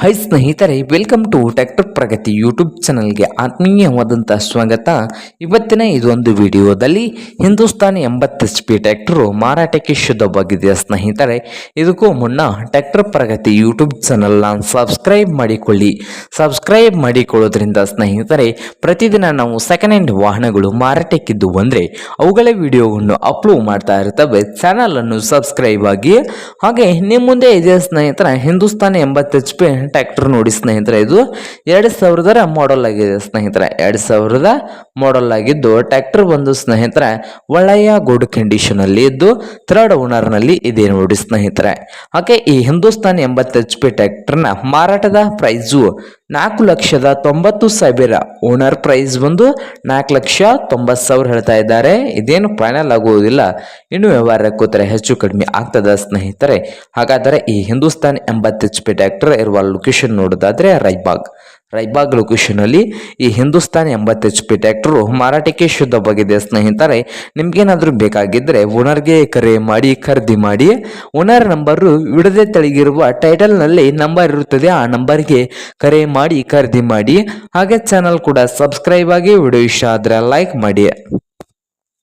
High ಸ್ನೇಹಿತರೆ welcome to tractor Pragati YouTube ಚಾನಲ್ಗೆ ಆತ್ಮೀಯವಾದಂಥ ಸ್ವಾಗತ. ಇವತ್ತಿನ ಇದೊಂದು ವಿಡಿಯೋದಲ್ಲಿ ಹಿಂದೂಸ್ತಾನಿ ಎಂಬತ್ತು ಎಚ್ ಪಿ ಟ್ಯಾಕ್ಟ್ರು ಮಾರಾಟಕ್ಕೆ ಶುದ್ಧವಾಗಿದೆ ಸ್ನೇಹಿತರೆ. ಇದಕ್ಕೂ ಮುನ್ನ ಟ್ಯಾಕ್ಟರ್ ಪ್ರಗತಿ ಯೂಟ್ಯೂಬ್ ಚಾನಲ್ನ ಸಬ್ಸ್ಕ್ರೈಬ್ ಮಾಡಿಕೊಳ್ಳಿ. ಸಬ್ಸ್ಕ್ರೈಬ್ ಮಾಡಿಕೊಳ್ಳೋದ್ರಿಂದ ಸ್ನೇಹಿತರೆ, ಪ್ರತಿದಿನ ನಾವು ಸೆಕೆಂಡ್ ಹ್ಯಾಂಡ್ ವಾಹನಗಳು ಮಾರಾಟಕ್ಕಿದ್ದು ಅಂದರೆ ಅವುಗಳ ವಿಡಿಯೋವನ್ನು ಅಪ್ಲೋಡ್ ಮಾಡ್ತಾ ಇರ್ತವೆ. ಚಾನಲನ್ನು ಸಬ್ಸ್ಕ್ರೈಬ್ ಆಗಿ. ಹಾಗೆ ನಿಮ್ಮ ಮುಂದೆ ಇದೆ ಸ್ನೇಹಿತರ, ಹಿಂದೂಸ್ತಾನಿ ಎಂಬತ್ತು ಎಚ್ ಪಿ ಟ್ರ್ಯಾಕ್ಟರ್ ನೋಡಿ ಸ್ನೇಹಿತರೆ, ಇದು ಎರಡು ಸಾವಿರದ ಮಾಡಲ್ ಆಗಿದೆ ಸ್ನೇಹಿತರೆ. ಎರಡು ಸಾವಿರದ ಮಾಡಲ್ ಆಗಿದ್ದು ಟ್ಯಾಕ್ಟ್ರ್ ಬಂದು ಸ್ನೇಹಿತರೆ, ಒಳ್ಳೆಯ ಗುಡ್ ಕಂಡೀಷನ್ ಅಲ್ಲಿ ಇದ್ದು ಥರ್ಡ್ ಓನರ್ನಲ್ಲಿ ಇದೆ ನೋಡಿ ಸ್ನೇಹಿತರೆ. ಓಕೆ ಈ ಹಿಂದೂಸ್ತಾನ್ ಎಂಬತ್ತು ಎಚ್ ಪಿ ಟ್ಯಾಕ್ಟ್ರನ್ನ ಮಾರಾಟದ ಪ್ರೈಸು ನಾಲ್ಕು ಲಕ್ಷದ ತೊಂಬತ್ತು ಸಾವಿರ ಓನರ್ ಪ್ರೈಸ್ ಬಂದು ನಾಲ್ಕು ಲಕ್ಷ ತೊಂಬತ್ತು ಸಾವಿರ ಹೇಳ್ತಾ ಇದ್ದಾರೆ. ಇದೇನು ಫೈನಲ್ ಆಗುವುದಿಲ್ಲ. ಇನ್ನು ವ್ಯವಹಾರ ಕೂತರೆ ಹೆಚ್ಚು ಕಡಿಮೆ ಆಗ್ತದ ಸ್ನೇಹಿತರೆ. ಹಾಗಾದರೆ ಈ ಹಿಂದೂಸ್ತಾನ್ ಎಂಬತ್ತು ಎಚ್ ಪಿ ಟ್ಯಾಕ್ಟರ್ ಇರುವ ಲೊಕೇಶನ್ ನೋಡೋದಾದ್ರೆ ರೈಬಾಗ್. ರೈಬಾಗ್ ಲೊಕೇಶನ್ ಅಲ್ಲಿ ಈ ಹಿಂದೂಸ್ತಾನ್ ಎಂಬತ್ತು ಎಚ್ ಪಿ ಟ್ಯಾಕ್ಟ್ರು ಮಾರಾಟಕ್ಕೆ ಶುದ್ಧವಾಗಿದೆ ಸ್ನೇಹಿತರೆ, ನಿಮಗೇನಾದರೂ ಬೇಕಾಗಿದ್ದರೆ ಓನರ್ಗೆ ಕರೆ ಮಾಡಿ, ಖರೀದಿ ಮಾಡಿ. ಓನರ್ ನಂಬರು ವಿಡದೆ ತಳಗಿರುವ ಟೈಟಲ್ನಲ್ಲಿ ನಂಬರ್ ಇರುತ್ತದೆ, ಆ ನಂಬರ್ಗೆ ಕರೆ ಮಾಡಿ, ಖರೀದಿ ಮಾಡಿ. ಹಾಗೆ ಚಾನಲ್ ಕೂಡ ಸಬ್ಸ್ಕ್ರೈಬ್ ಆಗಿ ವಿಡಿಯೋ ಇಷ್ಟ ಆದರೆ ಲೈಕ್ ಮಾಡಿ.